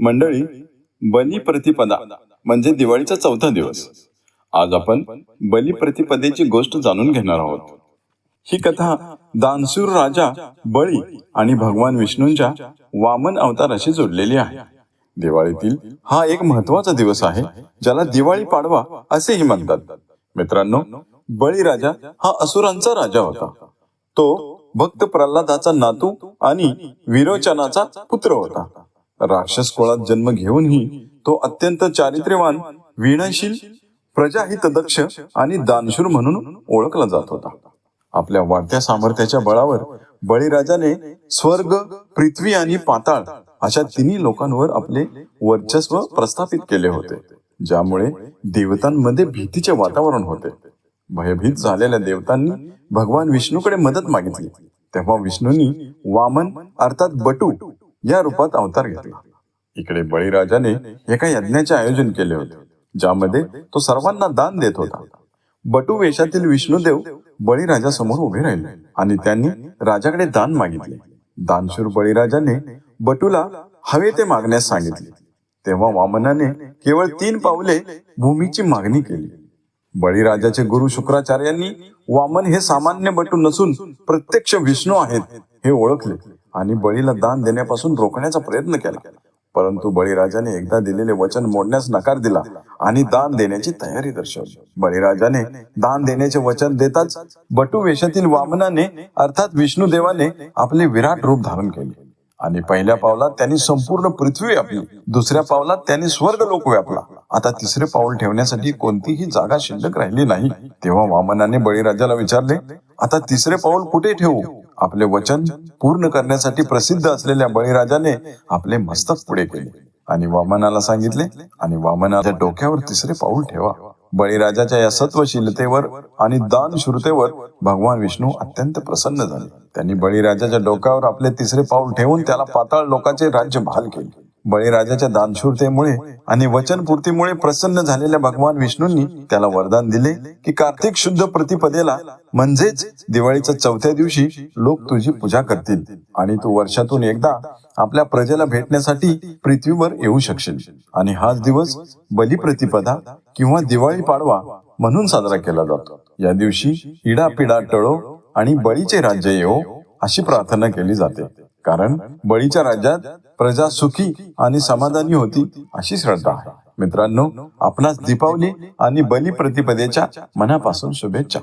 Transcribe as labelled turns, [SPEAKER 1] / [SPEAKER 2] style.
[SPEAKER 1] मंडळी बलिप्रतिपदा म्हणजे दिवाळीचा चौथा दिवस. आज आपण बलिप्रतिपदेची गोष्ट जाणून घेणार आहोत. ही कथा दानसूर राजा बळी आणि भगवान विष्णूंच्या वामन अवताराशी जोडलेली आहे. दिवाळीतील हा एक महत्त्वाचा दिवस आहे ज्याला दिवाळी पाडवा असेही म्हणतात. मित्रांनो बळीराजा हा असुरांचा राजा होता. तो भक्त प्रल्हादाचा नातू आणि विरोचनाचा पुत्र होता. राक्षस कुळात जन्म घेऊनही तो अत्यंत चारित्र्यवान विनयशील प्रजाहित दक्ष आणि दानशूर म्हणून ओळखला जात होता. आपल्या वाढत्या सामर्थ्याच्या बळावर बळीराजाने स्वर्ग पृथ्वी आणि पाताळ अशा तिन्ही लोकांवर आपले वर्चस्व प्रस्थापित केले होते ज्यामुळे देवतांमध्ये भीतीचे वातावरण होते. भयभीत झालेल्या देवतांनी भगवान विष्णूकडे मदत मागितली. तेव्हा विष्णूंनी वामन अर्थात बटू या रूपात अवतार घेतला. इकडे बळीराजाने एका यज्ञाचे आयोजन केले होते ज्यामध्ये तो सर्वांना दान देत होता. बटू वेशातील विष्णुदेव बळीराजासमोर उभे राहिले आणि त्यांनी राजाकडे दान मागितले. दानशूर बळीराजाने बटूला हवे ते मागण्यास सांगितले. तेव्हा वामनाने केवळ तीन पावले भूमीची मागणी केली. बळीराजाचे गुरु शुक्राचार्यांनी वामन हे सामान्य बटू नसून प्रत्यक्ष विष्णू आहेत हे ओळखले. आणि बळीला दान देण्यापासून रोखण्याचा प्रयत्न केला. परंतु बळीराजाने एकदा दिलेले वचन मोडण्यास नकार दिला आणि दान देण्याची तयारी दर्शवली. बळीराजाने दान देण्याचे वचन देताच बटू वेशातील वामनाने अर्थात विष्णू देवाने आपले विराट रूप धारण केले. आणि पहिल्या पावलात त्यांनी संपूर्ण पृथ्वी व्यापली दुसऱ्या पावलात त्यांनी स्वर्ग लोक व्यापला आता तिसरे पाऊल ठेवण्यासाठी कोणतीही जागा शिल्लक राहिली नाही. तेव्हा वामनाने बळीराजाला विचारले आता तिसरे पाऊल कुठे ठेवू? आपले वचन पूर्ण करण्यासाठी प्रसिद्ध असलेल्या बळीराजाने आपले मस्तक पुढे केले. आणि वामनाला सांगितले आणि वामनाच्या डोक्यावर तिसरे पाऊल ठेवा. बळीराजाच्या या सत्वशीलतेवर आणि दानशूरतेवर भगवान विष्णू अत्यंत प्रसन्न झाले. त्यांनी बळीराजाच्या डोक्यावर आपले तिसरे पाऊल ठेवून त्याला पाताळ लोकांचे राज्य बहाल केले. बळीराजाच्या दानशूरतेमुळे आणि वचनपूर्तीमुळे प्रसन्न झालेल्या भगवान विष्णूंनी त्याला वरदान दिले की कार्तिक शुद्ध प्रतिपदेला म्हणजेच दिवाळीच्या चौथ्या दिवशी लोक तुझी पूजा करतील आणि तू वर्षातून एकदा आपल्या प्रजेला भेटण्यासाठी पृथ्वीवर येऊ शकशील. आणि हाच दिवस बलिप्रतिपदा किंवा दिवाळी पाडवा म्हणून साजरा केला जातो. या दिवशी इडापिडा टळो आणि बळीचे राज्य येवो अशी प्रार्थना केली जाते. कारण बळीच्या राज्यात प्रजा सुखी आणि समाधानी होती अशी श्रद्धा आहे. मित्रांनो आपणास दीपावली आणि बलिप्रतिपदेच्या मनापासून शुभेच्छा.